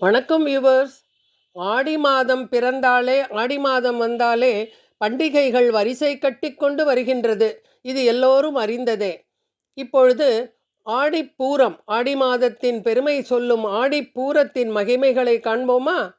வணக்கம் வியூவர்ஸ் ஆடி மாதம் பிறந்தாலே ஆடி மாதம் வந்தாலே பண்டிகைகள் வரிசை கட்டிக்கொண்டு வருகின்றது. இது எல்லோரும் அறிந்ததே. இப்பொழுது ஆடிப்பூரம் ஆடி மாதத்தின் பெருமை சொல்லும் ஆடிப்பூரத்தின் மகிமைகளை காண்போமா?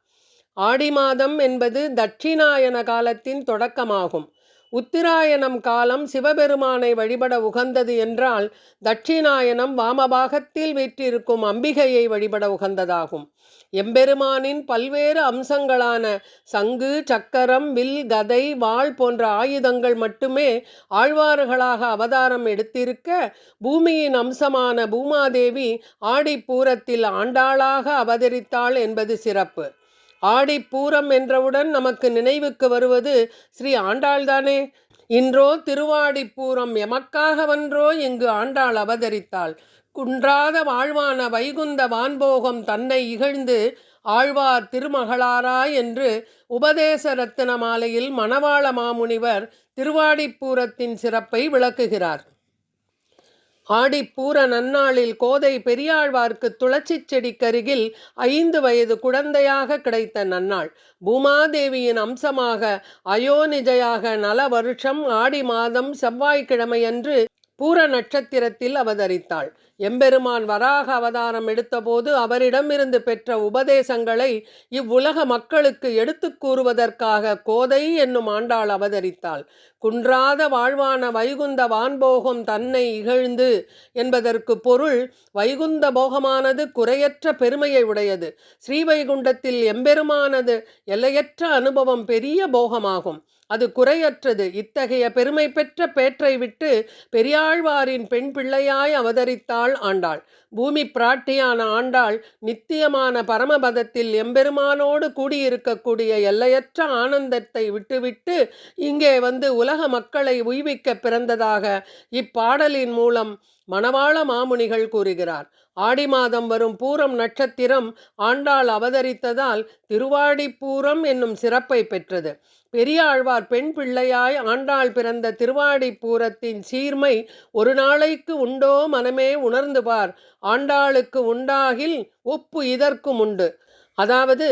ஆடி மாதம் என்பது தட்சிணாயன காலத்தின் தொடக்கமாகும். உத்திராயணம் காலம் சிவபெருமானை வழிபட உகந்தது என்றால் தட்சிணாயனம் வாமபாகத்தில் வீற்றிருக்கும் அம்பிகையை வழிபட உகந்ததாகும். எம்பெருமானின் பல்வேறு அம்சங்களான சங்கு சக்கரம் வில் கதை வாள் போன்ற ஆயுதங்கள் மட்டுமே ஆழ்வார்களாக அவதாரம் எடுத்திருக்க பூமியின் அம்சமான பூமாதேவி ஆடிப்பூரத்தில் ஆண்டாளாக அவதரித்தாள் என்பது சிறப்பு. ஆடிப்பூரம் என்றவுடன் நமக்கு நினைவுக்கு வருவது ஸ்ரீ ஆண்டாள்தானே? இன்றோ திருவாடிப்பூரம் எமக்காக வன்றோ? இங்கு ஆண்டாள் அவதரித்தாள். குன்றாத வாழ்வான வைகுந்த வான்போகம் தன்னை இகழ்ந்து ஆழ்வார் திருமகளாரா என்று உபதேச ரத்தின மாலையில் மணவாள மாமுனிவர் திருவாடிப்பூரத்தின் சிறப்பை விளக்குகிறார். ஆடிப்பூர நன்னாளில் கோதை பெரியாழ்வார்க்கு துளசிச் செடிக்கருகில் ஐந்து வயது குழந்தையாக கிடைத்த நன்னாள். பூமாதேவியின் அம்சமாக அயோனிஜையாக நல வருஷம் ஆடி மாதம் செவ்வாய்க்கிழமையன்று பூர நட்சத்திரத்தில் அவதரித்தாள். எம்பெருமான் வராக அவதாரம் எடுத்தபோது அவரிடமிருந்து பெற்ற உபதேசங்களை இவ்வுலக மக்களுக்கு எடுத்துக் கூறுவதற்காக கோதை என்னும் ஆண்டாள் அவதரித்தாள். குன்றாத வாழ்வான வைகுந்த வான்போகம் தன்னை இகழ்ந்து என்பதற்கு பொருள் வைகுந்த போகமானது குறையற்ற பெருமையை உடையது. ஸ்ரீவைகுண்டத்தில் எம்பெருமானது எல்லையற்ற அனுபவம் பெரிய போகமாகும். அது குறையற்றது. இத்தகைய பெருமை பெற்ற பேற்றை விட்டு பெரியாழ்வாரின் பெண் பிள்ளையாய் அவதரித்தாள் ஆண்டாள் பூமி பிராட்டியான ஆண்டாள் நித்தியமான பரமபதத்தில் எம்பெருமானோடு கூடியிருக்கக்கூடிய எல்லையற்ற ஆனந்தத்தை விட்டுவிட்டு இங்கே வந்து உலக மக்களை உய்விக்க பிறந்ததாக இப்பாடலின் மூலம் மணவாள மாமுனிகள் கூறுகிறார் ஆடி மாதம் வரும் பூரம் நட்சத்திரம் ஆண்டாள் அவதரித்ததால் திருவாடிப்பூரம் என்னும் சிறப்பை பெற்றது. பெரியாழ்வார் பெண் பிள்ளையாய் ஆண்டாள் பிறந்த திருவாடிப்பூரத்தின் சீர்மை ஒரு நாளைக்கு உண்டோ மனமே உணர்ந்து பார் ஆண்டாளுக்கு உண்டாகில் ஒப்பு இதற்கும் உண்டு. அதாவது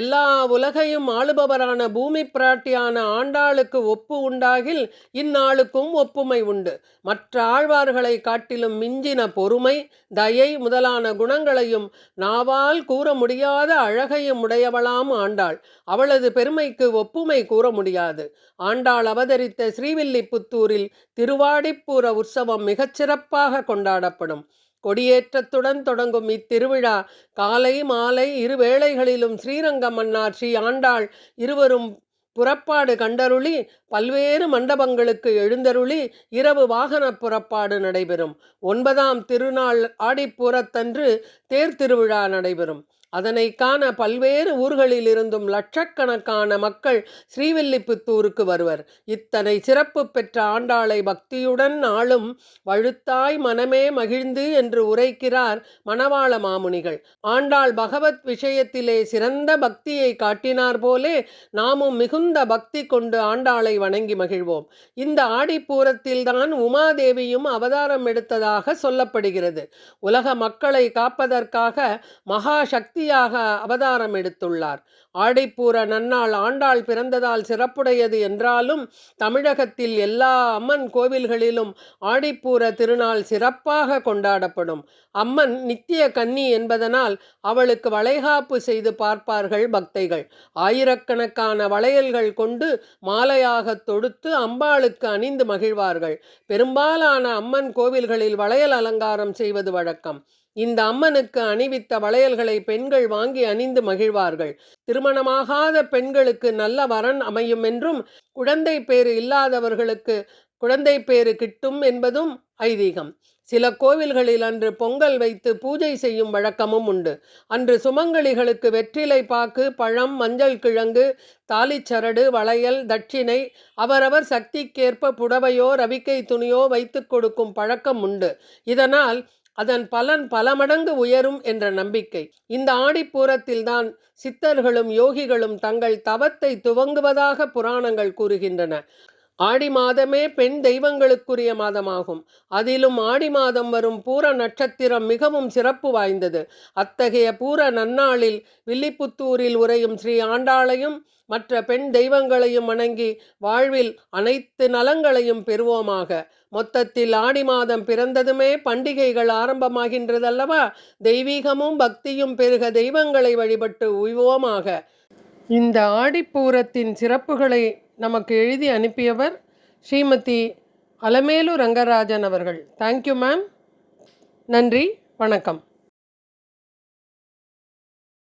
எல்லா உலகையும் ஆளுபவரான பூமி பிராட்டியான ஆண்டாளுக்கு ஒப்பு உண்டாகில் இந்நாளுக்கும் ஒப்புமை உண்டு. மற்ற ஆழ்வார்களை காட்டிலும் மிஞ்சின பொறுமை தயை முதலான குணங்களையும் நாவால் கூற முடியாத அழகையும் உடையவளாம் ஆண்டாள். அவளது பெருமைக்கு ஒப்புமை கூற முடியாது. ஆண்டாள் அவதரித்த ஸ்ரீவில்லிபுத்தூரில் திருவாடிப்பூர உற்சவம் மிகச்சிறப்பாக கொண்டாடப்படும். கொடியேற்றத்துடன் தொடங்கும் இத்திருவிழா காலை மாலை இரு வேளைகளிலும் ஸ்ரீரங்கம் மன்னார் ஆண்டாள் இருவரும் புறப்பாடு கண்டருளி பல்வேறு மண்டபங்களுக்கு எழுந்தருளி இரவு வாகன புறப்பாடு நடைபெறும். ஒன்பதாம் திருநாள் ஆடிப்புறத்தன்று தேர் திருவிழா நடைபெறும். அதனை காண பல்வேறு ஊர்களில் இருந்தும் லட்சக்கணக்கான மக்கள் ஸ்ரீவில்லிபுத்தூருக்கு வருவர். இத்தனை சிறப்பு பெற்ற ஆண்டாளை பக்தியுடன் ஆளும் வழுத்தாய் மனமே மகிழ்ந்து என்று உரைக்கிறார் மணவாள மாமுனிகள். ஆண்டாள் பகவத் விஷயத்திலே சிறந்த பக்தியை காட்டினார் போலே நாமும் மிகுந்த பக்தி கொண்டு ஆண்டாளை வணங்கி மகிழ்வோம். இந்த ஆடிப்பூரத்தில்தான் உமாதேவியும் அவதாரம் எடுத்ததாக சொல்லப்படுகிறது. உலக மக்களை காப்பதற்காக மகா சக்தி சக்தியாக அவதாரம் எடுத்துள்ளார். ஆடைப்பூர நன்னாள் ஆண்டாள் பிறந்ததால் சிறப்புடையது என்றாலும் தமிழகத்தில் எல்லா அம்மன் கோவில்களிலும் ஆடிப்பூர திருநாள் சிறப்பாக கொண்டாடப்படும். அம்மன் நித்திய கன்னி என்பதனால் அவளுக்கு வளைகாப்பு செய்து பார்ப்பார்கள் பக்தைகள். ஆயிரக்கணக்கான வளையல்கள் கொண்டு மாலையாக தொடுத்து அம்பாளுக்கு அணிந்து மகிழ்வார்கள். பெரும்பாலான அம்மன் கோவில்களில் வளையல் அலங்காரம் செய்வது வழக்கம். இந்த அம்மனுக்கு அணிவித்த வளையல்களை பெண்கள் வாங்கி அணிந்து மகிழ்வார்கள். திருமணமாகாத பெண்களுக்கு நல்ல வரன் அமையும் என்றும் குழந்தை பேறு இல்லாதவர்களுக்கு குழந்தை பேறு கிட்டும் என்பதும் ஐதீகம். சில கோவில்களில் அன்று பொங்கல் வைத்து பூஜை செய்யும் வழக்கமும் உண்டு. அன்று சுமங்கலிகளுக்கு வெற்றிலை பாக்கு பழம் மஞ்சள் கிழங்கு தாலிச்சரடு வளையல் தட்சிணை அவரவர் சக்திக்கேற்ப புடவையோ ரவிக்கை துணியோ வைத்து கொடுக்கும் பழக்கம் உண்டு. இதனால் அதன் பலன் பல மடங்கு உயரும் என்ற நம்பிக்கை. இந்த ஆடிப்பூரத்தில்தான் சித்தர்களும் யோகிகளும் தங்கள் தவத்தை துவங்குவதாக புராணங்கள் கூறுகின்றன. ஆடி மாதமே பெண் தெய்வங்களுக்குரிய மாதமாகும். அதிலும் ஆடி மாதம் வரும் பூர நட்சத்திரம் மிகவும் சிறப்பு வாய்ந்தது. அத்தகைய பூர நன்னாளில் வில்லிபுத்தூரில் உரையும் ஸ்ரீ ஆண்டாளையும் மற்ற பெண் தெய்வங்களையும் வணங்கி வாழ்வில் அனைத்து நலங்களையும் பெறுவோமாக. மொத்தத்தில் ஆடி மாதம் பிறந்ததுமே பண்டிகைகள் ஆரம்பமாகின்றதல்லவா? தெய்வீகமும் பக்தியும் பெருக தெய்வங்களை வழிபட்டு உய்வோமாக. இந்த ஆடிப்பூரத்தின் சிறப்புகளை நமக்கு எழுதி அனுப்பியவர் ஸ்ரீமதி அலமேலு ரங்கராஜன் அவர்கள். தேங்க்யூ மேம் நன்றி வணக்கம்.